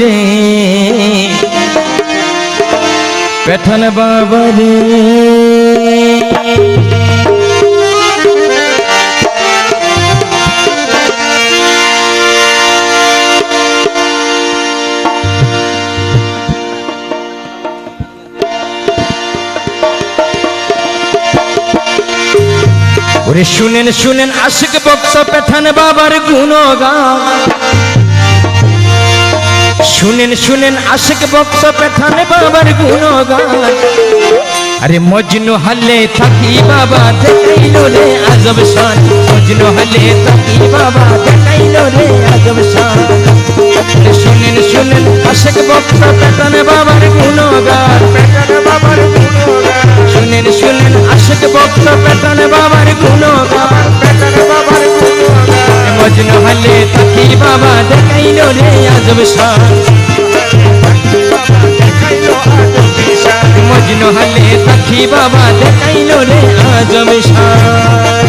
রে? পেঠান বাবা রে। শুনেন শুনেন আশিক বক্স পেঠান বাবার গুণগান। শুনেন শুনেন, আশেক বক্স পেথানে বাবার গুণগান। আরে মজনু হালে থাকি বাবা, দেখাইল রে আজব শান। মজনু হালে থাকি বাবা, দেখাইল রে আজব শান। গুণগান মজনু হালে থাকি বাবা দেখাইল রে আজব শান। মজনু হালে তাকি বাবা দেখাইল রে আজম শান।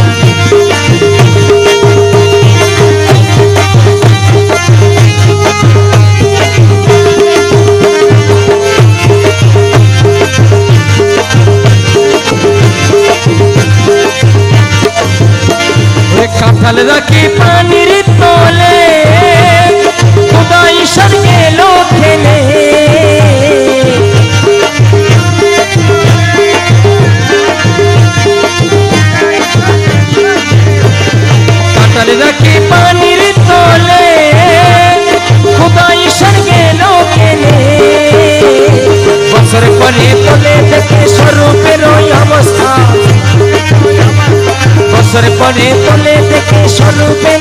বছর পরে তলে দেখে স্বরূপের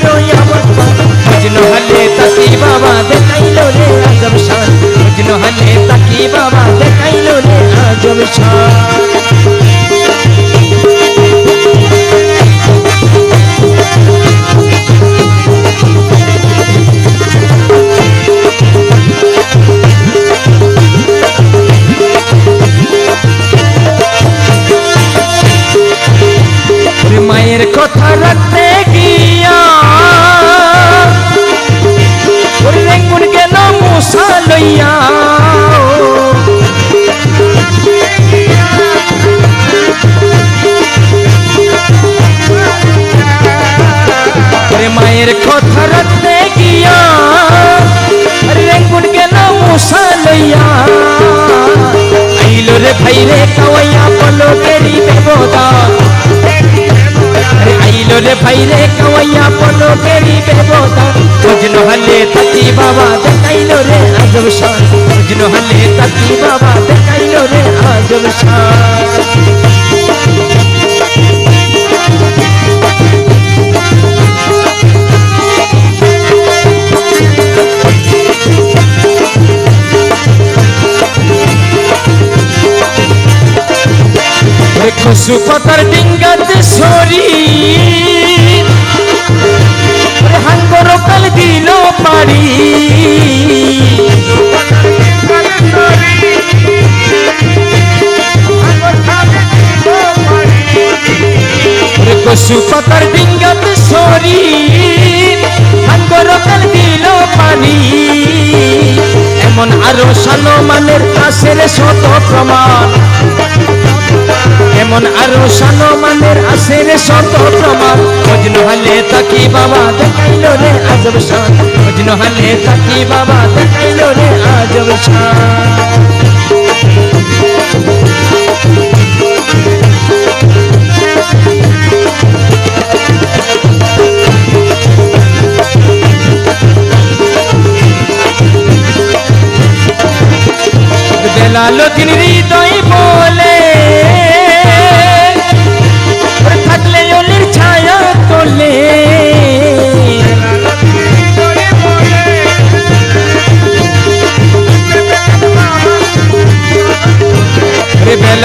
মায়ের কথা রাখতে গিয়া। রেঙ্গুন গেল মশা লইয়া। মায়ের কথা রাখতে গিয়া। রেঙ্গুন গেল মশা লইয়া। আইলো রে ভাই রে কাওয়াইয়া, বলো কেরি আইলো রে ভাই রে কাওয়াইয়া বলো কেরি দেবতা মজনু হলে তাকি বাবা দেখাইলো রে আজব শান। মজনু হলে তাকি বাবা দেখাইলো রে আজব শান। ওরে পাতার ডিঙ্গাতে সরি। ওরে হাঙ্গর কাল দিল পারি। কসু পাতার ডিঙ্গাতে সরি। হাঙ্গর কাল দিল পারি। এমন আরও সানো মানের আসের শত প্রমাণ। এমন আরও সানো মানের আসের শত প্রমাণ। মজনু হলে তাকি বাবা দেখাইল রে আজব শান। মজনু হলে তাকি বাবা দেখাইল রে আজব শান। বেলালো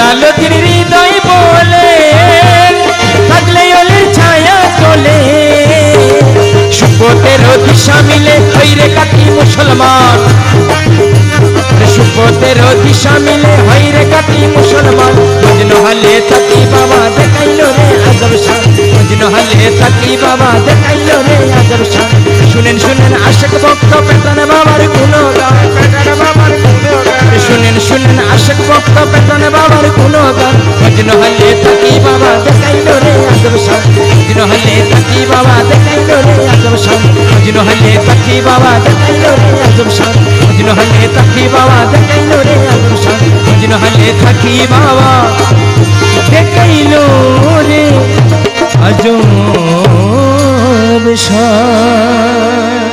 রে বেলালো দিন হৃদয় বলে, থাকলে অলির ছায়া তোলে সুপতের দিশা মিলে হইরে কাটি মুসলমান। সুপতের দিশা মিলে হইরে কাটি মুসলমান। মজনু হলে তাকি বাবা, দেখাইল রে আজব শান। থাকি বাবা, দেখাইলো রে আজব শান। শুনেন শুনেন, আশেক ভক্ত পেতন বাবার গুণগান। শুনেন শুনেন, আশেক ভক্ত পেতন গুণগান ভজন হলে থাকি বাবা। দেখাইলো রে আজব শান ভজন হলে থাকি বাবা। দেখাইলো রে আজব শান ভজন হলে থাকি বাবা। দেখাইলো রে আজব শান ভজন হলে থাকি বাবা। দেখাইলো রে আজব শান ভজন হলে থাকি বাবা। দেখাইলো রে আজব শান